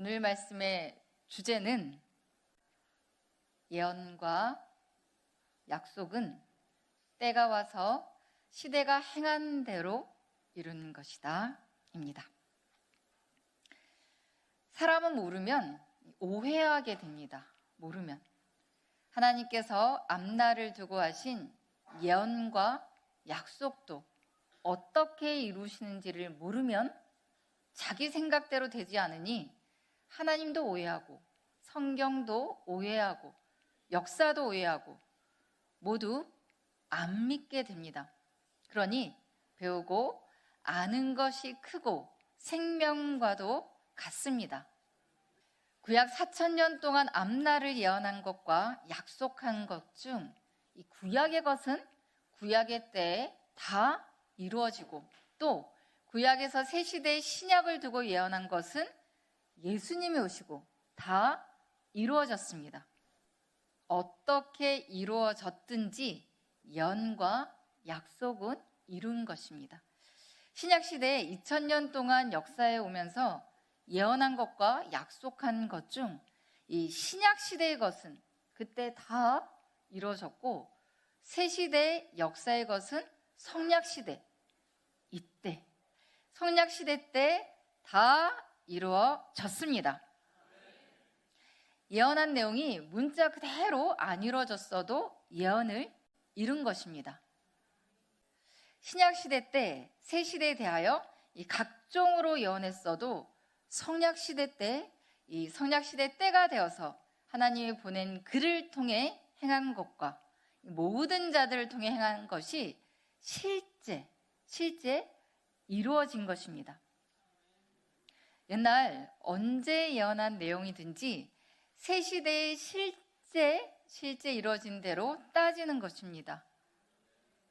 오늘 말씀의 주제는 예언과 약속은 때가 와서 시대가 행한 대로 이루는 것이다. 입니다. 사람은 모르면 오해하게 됩니다. 모르면. 하나님께서 앞날을 두고 하신 예언과 약속도 어떻게 이루시는지를 모르면 자기 생각대로 되지 않으니 하나님도 오해하고 성경도 오해하고 역사도 오해하고 모두 안 믿게 됩니다. 그러니 배우고 아는 것이 크고 생명과도 같습니다. 구약 4천년 동안 앞날을 예언한 것과 약속한 것 중 이 구약의 것은 구약의 때에 다 이루어지고 또 구약에서 새 시대의 신약을 두고 예언한 것은 예수님이 오시고 다 이루어졌습니다. 어떻게 이루어졌든지 예언과 약속은 이룬 것입니다. 신약 시대에 2000년 동안 역사에 오면서 예언한 것과 약속한 것 중 이 신약 시대의 것은 그때 다 이루어졌고 새 시대의 역사의 것은 성약 시대 이때 성약 시대 때 다 이루어졌습니다. 예언한 내용이 문자 그대로 안 이루어졌어도 예언을 이룬 것입니다. 신약 시대 때 새 시대에 대하여 이 각종으로 예언했어도 성약 시대 때 이 성약 시대 때가 되어서 하나님이 보낸 그를 통해 행한 것과 모든 자들을 통해 행한 것이 실제 실제 이루어진 것입니다. 옛날 언제 예언한 내용이든지 새 시대의 실제 실제 이루어진 대로 따지는 것입니다.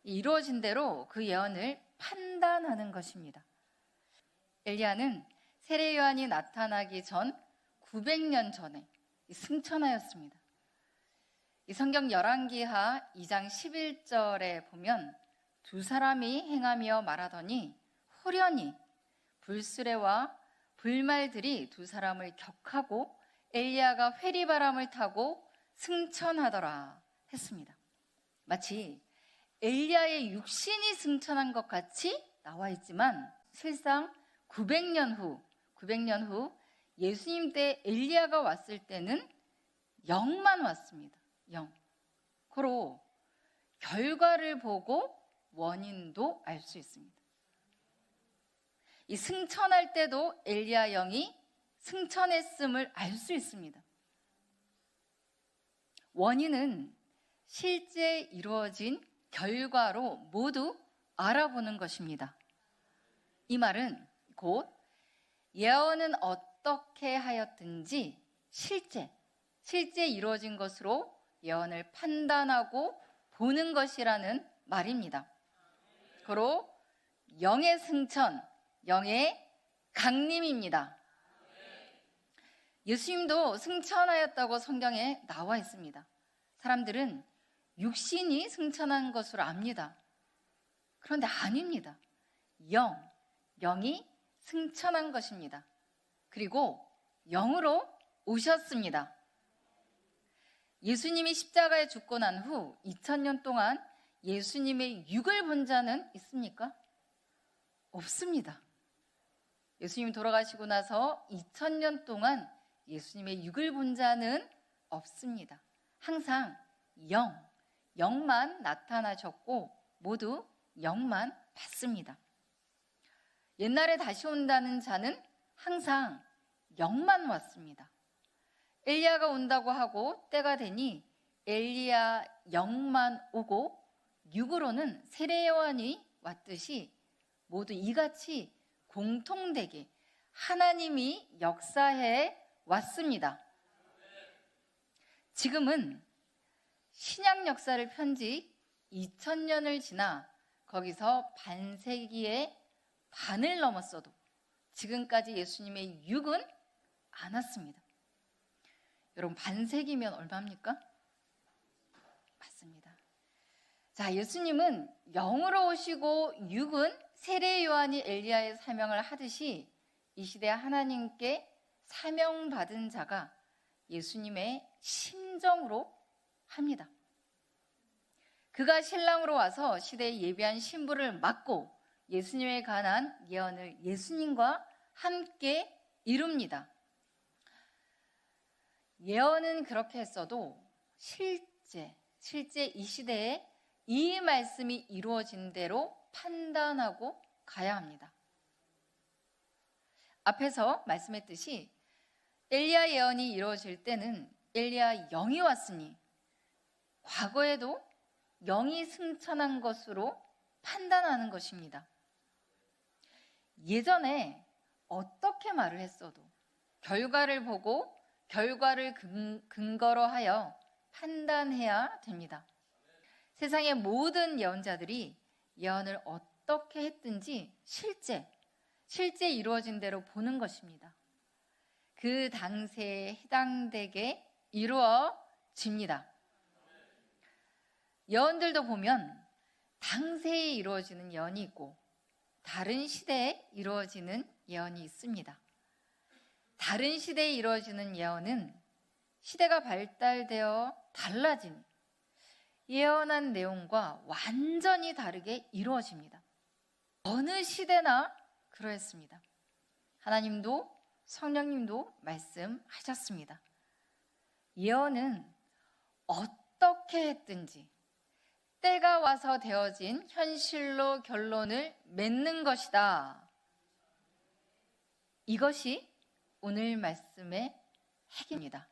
이루어진 대로 그 예언을 판단하는 것입니다. 엘리야는 세례 요한이 나타나기 전 900년 전에 승천하였습니다. 이 성경 열왕기하 2장 11절에 보면 두 사람이 행하며 말하더니 후련히 불수레와 불말들이 두 사람을 격하고 엘리야가 회리바람을 타고 승천하더라 했습니다. 마치 엘리야의 육신이 승천한 것 같이 나와 있지만 실상 900년 후 900년 후 예수님 때 엘리야가 왔을 때는 영만 왔습니다. 영. 고로 결과를 보고 원인도 알 수 있습니다. 이 승천할 때도 엘리야 영이 승천했음을 알 수 있습니다. 원인은 실제 이루어진 결과로 모두 알아보는 것입니다. 이 말은 곧 예언은 어떻게 하였든지 실제, 실제 이루어진 것으로 예언을 판단하고 보는 것이라는 말입니다. 고로 영의 승천, 영의 강림입니다. 예수님도 승천하였다고 성경에 나와 있습니다. 사람들은 육신이 승천한 것으로 압니다. 그런데 아닙니다. 영, 영이 승천한 것입니다. 그리고 영으로 오셨습니다. 예수님이 십자가에 죽고 난 후 2000년 동안 예수님의 육을 본 자는 있습니까? 없습니다. 예수님 돌아가시고 나서 2000년 동안 예수님의 육을 본 자는 없습니다. 항상 영, 영만 나타나셨고 모두 영만 받습니다. 옛날에 다시 온다는 자는 항상 영만 왔습니다. 엘리야가 온다고 하고 때가 되니 엘리야 영만 오고 육으로는 세례 요한이 왔듯이 모두 이같이 공통되게 하나님이 역사해 왔습니다. 지금은 신약 역사를 편지 2000년을 지나 거기서 반세기의 반을 넘었어도 지금까지 예수님의 육은 안 왔습니다. 여러분 반세기면 얼마입니까? 맞습니다. 자, 예수님은 영으로 오시고 육은 세례 요한이 엘리야의 사명을 하듯이 이 시대 하나님께 사명받은 자가 예수님의 심정으로 합니다. 그가 신랑으로 와서 시대에 예비한 신부를 맡고 예수님에 관한 예언을 예수님과 함께 이룹니다. 예언은 그렇게 했어도 실제, 실제 이 시대에 이 말씀이 이루어진 대로 판단하고 가야 합니다. 앞에서 말씀했듯이 엘리야 예언이 이루어질 때는 엘리야 영이 왔으니 과거에도 영이 승천한 것으로 판단하는 것입니다. 예전에 어떻게 말을 했어도 결과를 보고 결과를 근, 근거로 하여 판단해야 됩니다. 세상의 모든 예언자들이 예언을 어떻게 했든지 실제, 실제 이루어진 대로 보는 것입니다. 그 당세에 해당되게 이루어집니다. 예언들도 보면 당세에 이루어지는 예언이 있고 다른 시대에 이루어지는 예언이 있습니다. 다른 시대에 이루어지는 예언은 시대가 발달되어 달라진 예언한 내용과 완전히 다르게 이루어집니다. 어느 시대나 그러했습니다. 하나님도 성령님도 말씀하셨습니다. 예언은 어떻게 했든지 때가 와서 되어진 현실로 결론을 맺는 것이다. 이것이 오늘 말씀의 핵입니다.